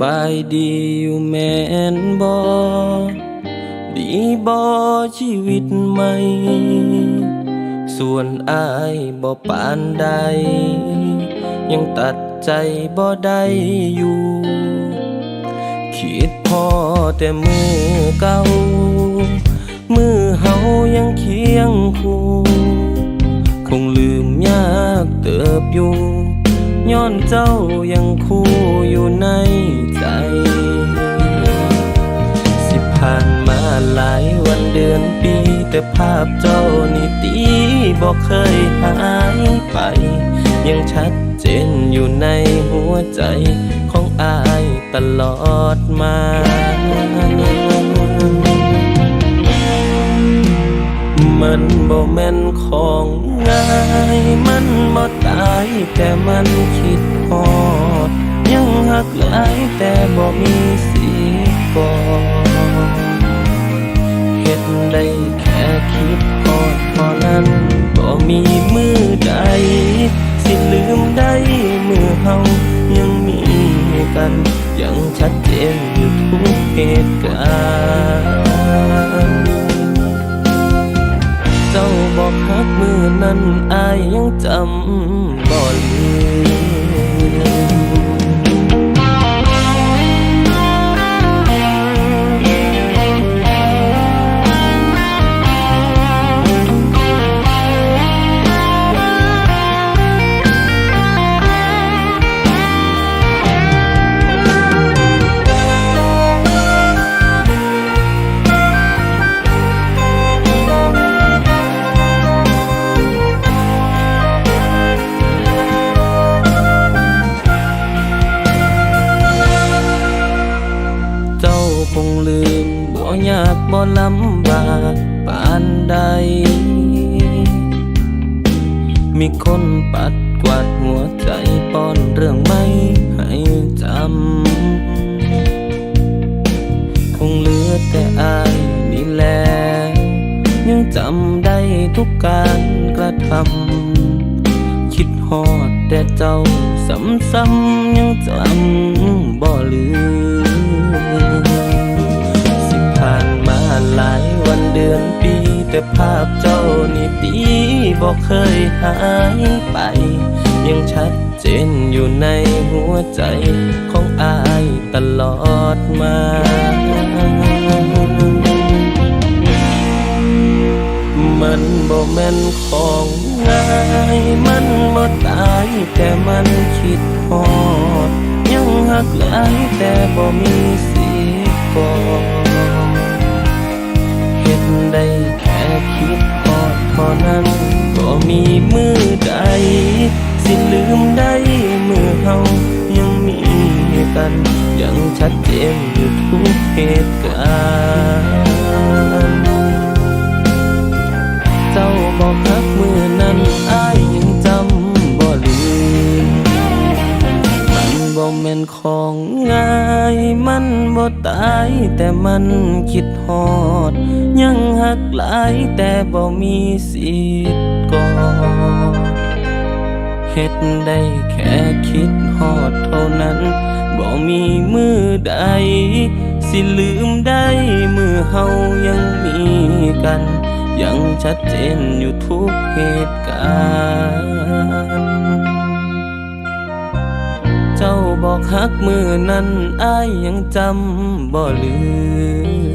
บายดีอยู่แม่นบอดีบอชีวิตใหม่ ส่วนอายบ่ปานใด ยังตัดใจบ่ได้อยู่ คิดพอแต่มือเก่า มือเฮายังเคียงคู่ คงลืมยากเติบอยู่ ย้อนเจ้ายังคู่อยู่ในใจ สิผ่านมาหลายวันเดือนปี แต่ภาพเจ้านี่ตีบอกเคยหายไป ยังชัดเจนอยู่ในหัวใจของอายตลอดมา มันบ่แม่นของง่าย มันบ่ตายแต่มันคิดฮอด ยังหักหลายแต่บ่มีสิก่อนเฮ็ดได้แค่คิดฮอดเท่านั้นบ่มีมือใด สิลืมได้มือเฮายังมีกัน ยังชัดเจนอยู่ทุกเหตุการณ์ นั้นอายยังจำบ่ลืากบ่ลำบากปานใด มีคนปัดกวาดหัวใจป้อนเรื่องไม่ให้จำ คงเหลือแต่อายนี่แหละยังจำได้ทุกการกระทำ คิดฮอดแต่เจ้าซ้ำๆยังจำบ่ลืม วันเดือนปี แต่ภาพเจ้านี่ตีบอกเคยหายไป ยังชัดเจนอยู่ในหัวใจของอายตลอดมามันบ่แม่นของง่ายมันบ่ตายแต่มันคิดฮอด ยังหักหลายแต่บ่มีสิก่อนเฮ็ด ได้แค่คิดพอดพอนั้น ก็มีมือใด สิลืมได้มือเฮายังมีกัน ยังชัดเจนอยู่ทุกเหตุการณ์ เจ้าบอกรักมือนั้น แม่นของง่ายมันบ่ตายแต่มันคิดฮอด ยังหักหลายแต่บ่มีสิทธิ์ก่อนเฮ็ดได้แค่คิดฮอดเท่านั้นบ่มีมือใด สิลืมได้มือเฮายังมีกัน ยังชัดเจนอยู่ทุกเหตุการณ์ เจ้าบอกฮักมือนั้นอายยังจำบ่ลืม